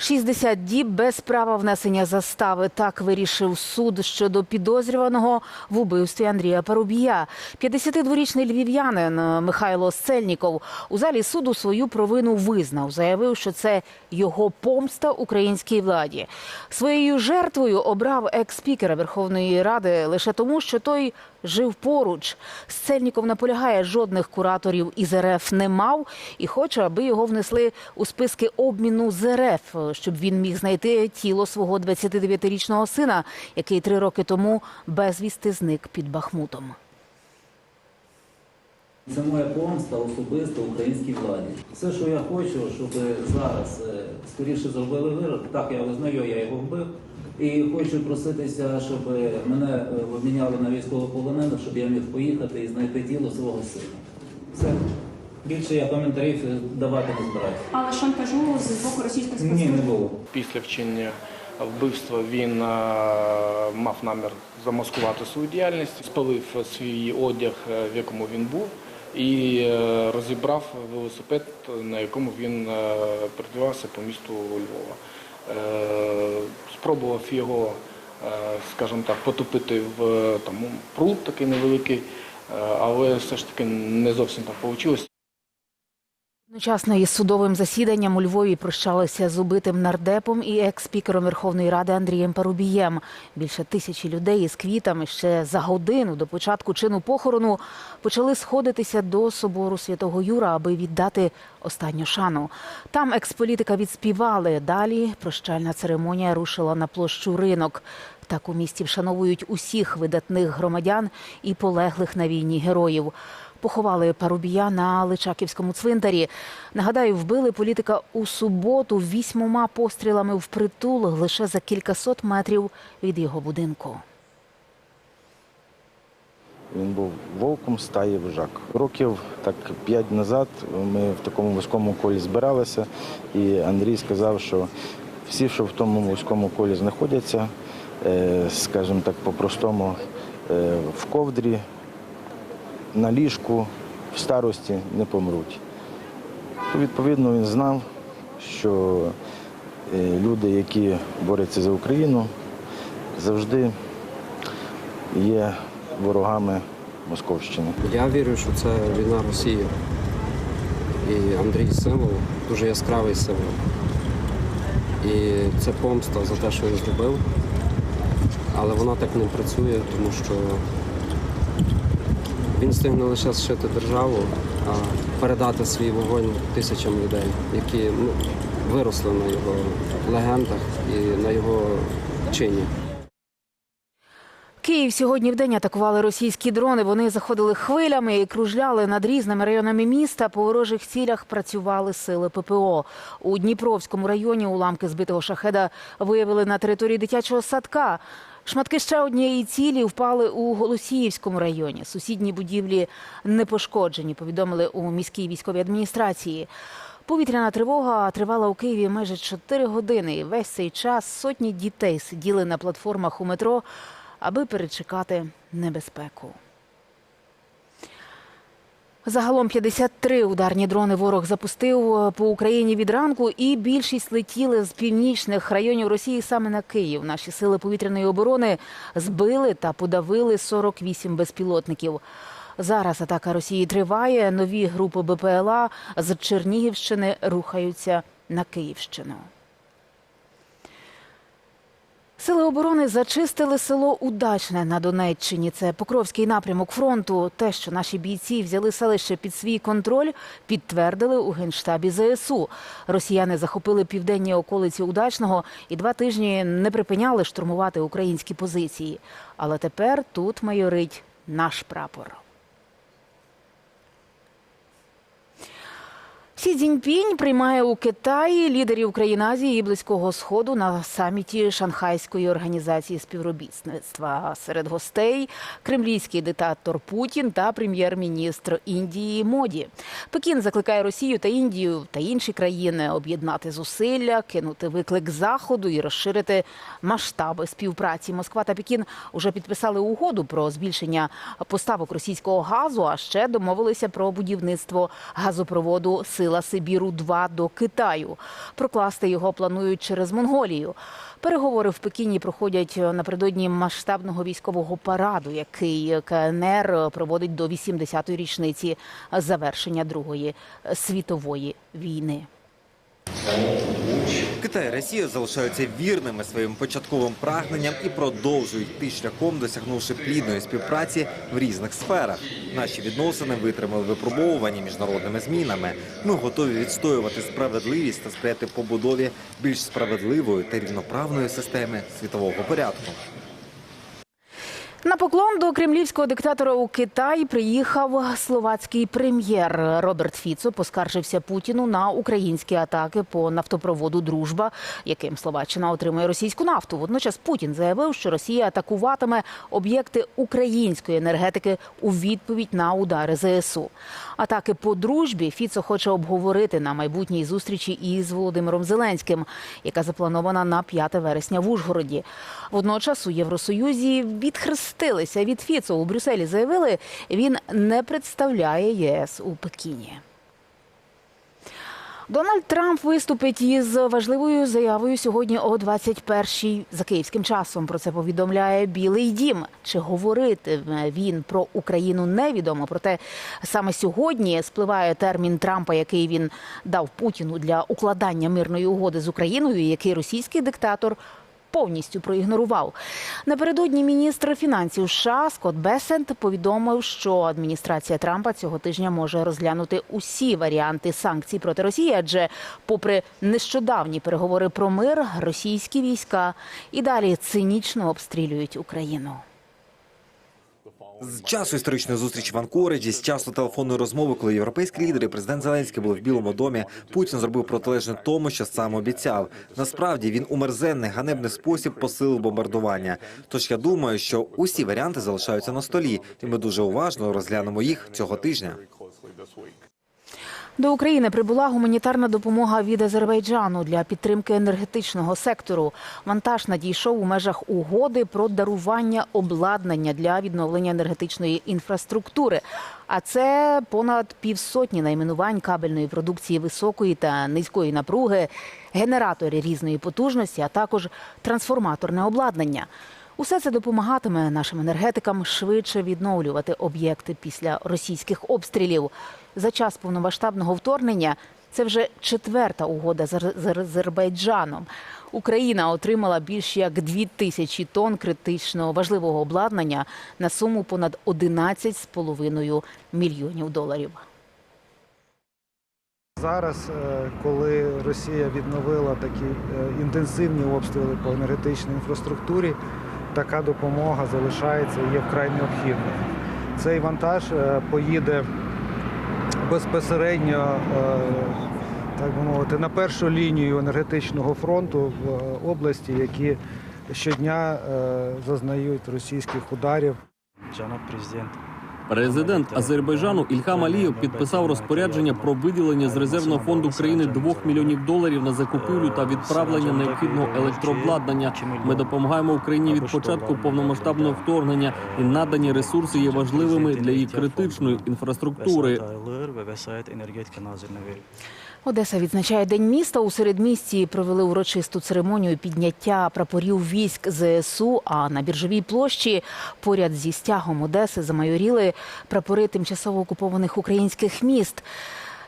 60 діб без права внесення застави. Так вирішив суд щодо підозрюваного в убивстві Андрія Парубія. 52-річний львів'янин Михайло Сцельніков у залі суду свою провину визнав. Заявив, що це його помста українській владі. Своєю жертвою обрав екс-спікера Верховної Ради лише тому, що той жив поруч. Сцельніков наполягає, жодних кураторів із РФ не мав і хоче, аби його внесли у списки обміну з РФ, щоб він міг знайти тіло свого 29-річного сина, який три роки тому безвісти зник під Бахмутом. Це моя помста особисто українській владі. Все, що я хочу, щоб зараз е, скоріше зробили вирок. Так, я визнаю, я його вбив. І хочу проситися, щоб мене е, обміняли на військовополонених, щоб я міг поїхати і знайти тіло свого сина. Все. Більше я коментарів давати не збираюся. Але шантажу з боку російських Ні, не було. Після вчинення вбивства він е, мав намір замаскувати свою діяльність, спалив свій одяг, е, в якому він був, і розібрав велосипед, на якому він передвигався по місту Львова. Спробував його, е, скажімо так, потопити в е, там, пруд такий невеликий, е, але все ж таки не зовсім так вийшло. Одночасно із судовим засіданням у Львові прощалися з убитим нардепом і екс-спікером Верховної Ради Андрієм Парубієм. Більше тисячі людей із квітами ще за годину до початку чину похорону почали сходитися до собору святого Юра, аби віддати останню шану. Там експолітика відспівали. Далі прощальна церемонія рушила на площу ринок. Так у місті вшановують усіх видатних громадян і полеглих на війні героїв. Поховали Парубія на Личаківському цвинтарі. Нагадаю, вбили політика у суботу вісьмома пострілами в притул лише за кількасот метрів від його будинку. Він був вовком стаї вожак. Років так п'ять назад ми в такому вузькому колі збиралися, і Андрій сказав, що всі, що в тому вузькому колі знаходяться, е, скажімо так, по-простому, е, в ковдрі, на ліжку, в старості не помруть. Відповідно, він знав, що е, люди, які борються за Україну, завжди є ворогами Московщини. Я вірю, що це війна Росії. І Андрій символ, дуже яскравий символ. І це помста за те, що він зробив. Але вона так не працює, тому що він встиг не лише зшити державу, а передати свій вогонь тисячам людей, які ну, виросли на його легендах і на його чині. Київ сьогодні вдень атакували російські дрони. Вони заходили хвилями і кружляли над різними районами міста. По ворожих цілях працювали сили ППО. У Дніпровському районі уламки збитого шахеда виявили на території дитячого садка. Шматки ще однієї цілі впали у Голосіївському районі. Сусідні будівлі не пошкоджені, повідомили у міській військовій адміністрації. Повітряна тривога тривала у Києві майже 4 години. Весь цей час сотні дітей сиділи на платформах у метро, аби перечекати небезпеку. Загалом 53 ударні дрони ворог запустив по Україні від ранку, і більшість летіли з північних районів Росії саме на Київ. Наші сили повітряної оборони збили та подавили 48 безпілотників. Зараз атака Росії триває. Нові групи БПЛА з Чернігівщини рухаються на Київщину. Сили оборони зачистили село Удачне на Донеччині. Це Покровський напрямок фронту. Те, що наші бійці взяли селище під свій контроль, підтвердили у генштабі ЗСУ. Росіяни захопили південні околиці Удачного і два тижні не припиняли штурмувати українські позиції. Але тепер тут майорить наш прапор. Сі Цзіньпінь приймає у Китаї лідерів країн Азії і Близького Сходу на саміті Шанхайської організації співробітництва. Серед гостей кремлівський диктатор Путін та прем'єр-міністр Індії Моді. Пекін закликає Росію та Індію та інші країни об'єднати зусилля, кинути виклик заходу і розширити масштаби співпраці. Москва та Пекін уже підписали угоду про збільшення поставок російського газу, а ще домовилися про будівництво газопроводу сил сила Сибіру 2 до Китаю. Прокласти його планують через Монголію. Переговори в Пекіні проходять напередодні масштабного військового параду, який КНР проводить до 80-ї річниці завершення Другої світової війни. Китай і Росія залишаються вірними своїм початковим прагненням і продовжують йти шляхом, досягнувши плідної співпраці в різних сферах. Наші відносини витримали випробовування міжнародними змінами. Ми готові відстоювати справедливість та сприяти побудові більш справедливої та рівноправної системи світового порядку. На поклон до кремлівського диктатора у Китай приїхав словацький прем'єр Роберт Фіцо. Поскаржився Путіну на українські атаки по нафтопроводу Дружба, яким Словаччина отримує російську нафту. Водночас Путін заявив, що Росія атакуватиме об'єкти української енергетики у відповідь на удари ЗСУ. Атаки по дружбі Фіцо хоче обговорити на майбутній зустрічі із Володимиром Зеленським, яка запланована на 5 вересня в Ужгороді. Водночас у Євросоюзі відхрестилися від Фіцо. У Брюсселі заявили, він не представляє ЄС у Пекіні. Дональд Трамп виступить із важливою заявою сьогодні о 21-й за київським часом. Про це повідомляє Білий Дім. Чи говоритиме він про Україну невідомо. Проте саме сьогодні спливає термін Трампа, який він дав Путіну для укладання мирної угоди з Україною, який російський диктатор повністю проігнорував. Напередодні міністр фінансів США Скотт Бесент повідомив, що адміністрація Трампа цього тижня може розглянути усі варіанти санкцій проти Росії, адже, попри нещодавні переговори про мир, російські війська і далі цинічно обстрілюють Україну. З часу історичної зустрічі в Анкориджі, з часу телефонної розмови, коли європейські лідери, президент Зеленський були в Білому домі, Путін зробив протилежне тому, що сам обіцяв. Насправді він у мерзенний ганебний спосіб посилив бомбардування. Тож я думаю, що усі варіанти залишаються на столі, і ми дуже уважно розглянемо їх цього тижня. До України прибула гуманітарна допомога від Азербайджану для підтримки енергетичного сектору. Вантаж надійшов у межах угоди про дарування обладнання для відновлення енергетичної інфраструктури. А це понад півсотні найменувань кабельної продукції високої та низької напруги, генератори різної потужності, а також трансформаторне обладнання. Усе це допомагатиме нашим енергетикам швидше відновлювати об'єкти після російських обстрілів. За час повномасштабного вторгнення це вже четверта угода з Азербайджаном. Україна отримала більш як дві тисячі тонн критично важливого обладнання на суму понад 11,5 мільйонів доларів. Зараз, е, коли Росія відновила такі е, інтенсивні обстріли по енергетичній інфраструктурі, така допомога залишається і є вкрай необхідною. Цей вантаж е, поїде безпосередньо, е, так би мовити, на першу лінію енергетичного фронту в е, області, які щодня зазнають російських ударів. Джанок президент. Президент Азербайджану Ільхам Алієв підписав розпорядження про виділення з резервного фонду країни 2 мільйонів доларів на закупівлю та відправлення необхідного електрообладнання. Ми допомагаємо Україні від початку повномасштабного вторгнення, і надані ресурси є важливими для її критичної інфраструктури. Одеса відзначає День міста. У середмісті провели урочисту церемонію підняття прапорів військ ЗСУ. А на біржовій площі поряд зі стягом Одеси замайоріли прапори тимчасово окупованих українських міст.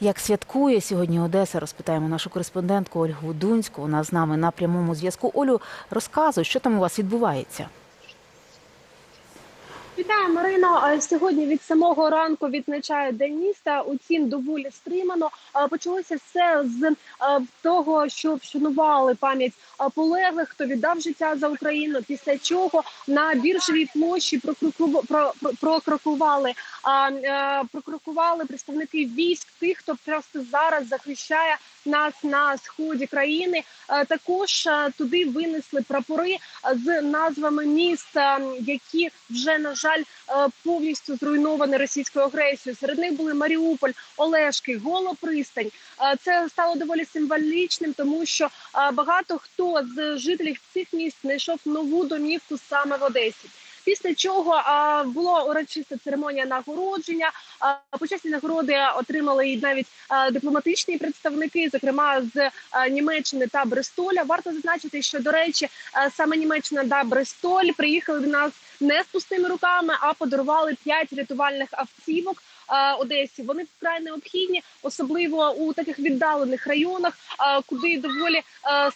Як святкує сьогодні Одеса, розпитаємо нашу кореспондентку Ольгу Дунську. Вона з нами на прямому зв'язку. Олю, розказуй, що там у вас відбувається. Вітаю, Марино. Е, Сьогодні від самого ранку відзначає День міста. Утім, доволі стримано. Е, Почалося все з е, того, що вшанували пам'ять полеглих, хто віддав життя за Україну. Після чого на біржовій площі прокроку- про- про- прокрокували прокрокували представники військ, тих, хто просто зараз захищає нас на сході країни. Також туди винесли прапори з назвами міст, які вже на жаль е, повністю зруйновані російською агресією. Серед них були Маріуполь, Олешки, Голопристань. Е, Це стало доволі символічним, тому що е, багато хто з жителів цих міст знайшов нову домівку саме в Одесі. Після чого була урочиста церемонія нагородження. А, Почесні нагороди отримали і навіть дипломатичні представники, зокрема з Німеччини та Брестоля. Варто зазначити, що до речі, саме Німеччина та Брестоль приїхали до нас не з пустими руками, а подарували п'ять рятувальних автівок. Одесі вони вкрай необхідні, особливо у таких віддалених районах, куди доволі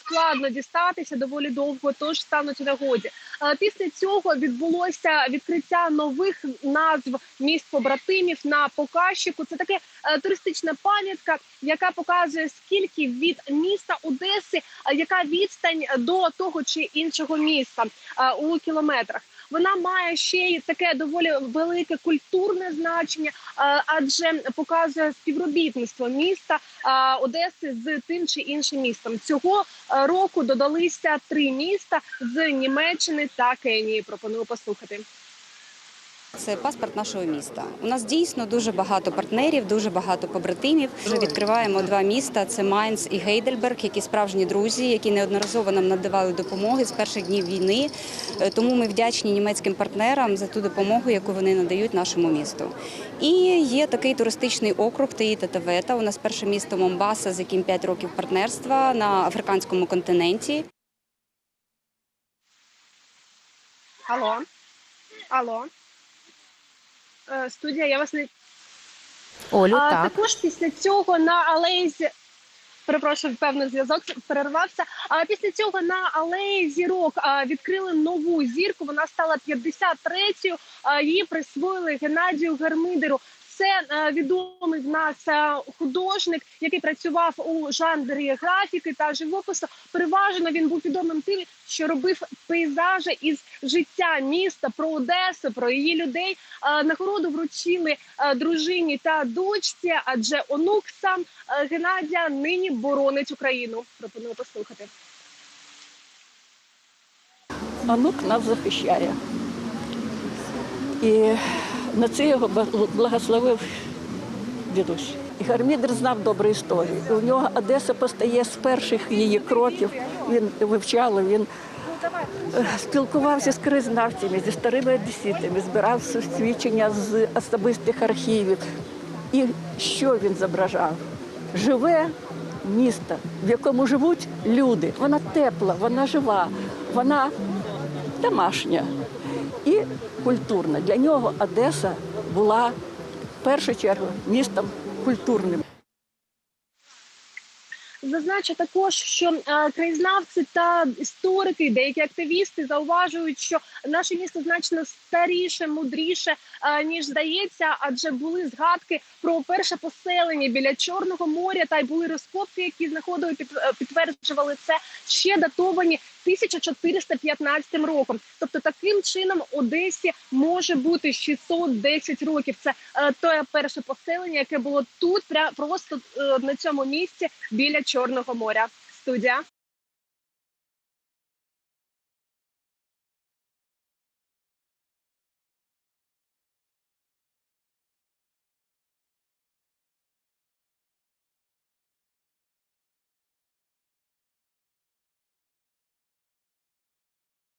складно дістатися, доволі довго, тож стануть у нагоді. Після цього відбулося відкриття нових назв міст побратимів на Покащику. Це таке е, туристична пам'ятка, яка показує скільки від міста Одеси, яка відстань до того чи іншого міста е, у кілометрах. Вона має ще й таке доволі велике культурне значення, е, адже показує співробітництво міста е, Одеси з тим чи іншим містом. Цього е, року додалися три міста з Німеччини та Кенії. Пропоную послухати. Це паспорт нашого міста. У нас дійсно дуже багато партнерів, дуже багато побратимів. Вже відкриваємо два міста: це Майнц і Гейдельберг, які справжні друзі, які неодноразово нам надавали допомоги з перших днів війни. Е, Тому ми вдячні німецьким партнерам за ту допомогу, яку вони надають нашому місту. І є такий туристичний округ Таїта Тавета. У нас перше місто Момбаса, з яким 5 років партнерства на африканському континенті. Алло, алло. Е, Студія, я вас не Олю, а, так. також після цього на алеї Перепрошую, певно, зв'язок перервався. А після цього на алеї зірок а, відкрили нову зірку. Вона стала 53-ю. а, Її присвоїли Геннадію Гармидеру. Це е, відомий в нас е, художник, який працював у жанрі графіки та живопису. Переважно він був відомим тим, що робив пейзажі із життя міста про Одесу, про її людей. Е, Нагороду вручили дружині та дочці, адже онук сам Геннадія нині боронить Україну. Пропоную послухати. Онук нас захищає. І на це його благословив дідусь. І Гармідер знав добру історію. У нього Одеса постає з перших її кроків. Він вивчав, він е, спілкувався з краєзнавцями, зі старими одеситами, збирав свідчення з особистих архівів. І що він зображав? Живе місто, в якому живуть люди. Вона тепла, вона жива, вона домашня і культурна. Для нього Одеса була в першу чергу містом культурним. Зазначу також, що е, краєзнавці та історики, деякі активісти зауважують, що наше місто значно старіше, мудріше е, ніж здається, адже були згадки про перше поселення біля Чорного моря, та й були розкопки, які знаходили під, е, підтверджували це ще датовані 1415 роком. Тобто таким чином Одесі може бути 610 років. Це е, те перше поселення, яке було тут, пря- просто е, на цьому місці біля Чорного моря. Студія.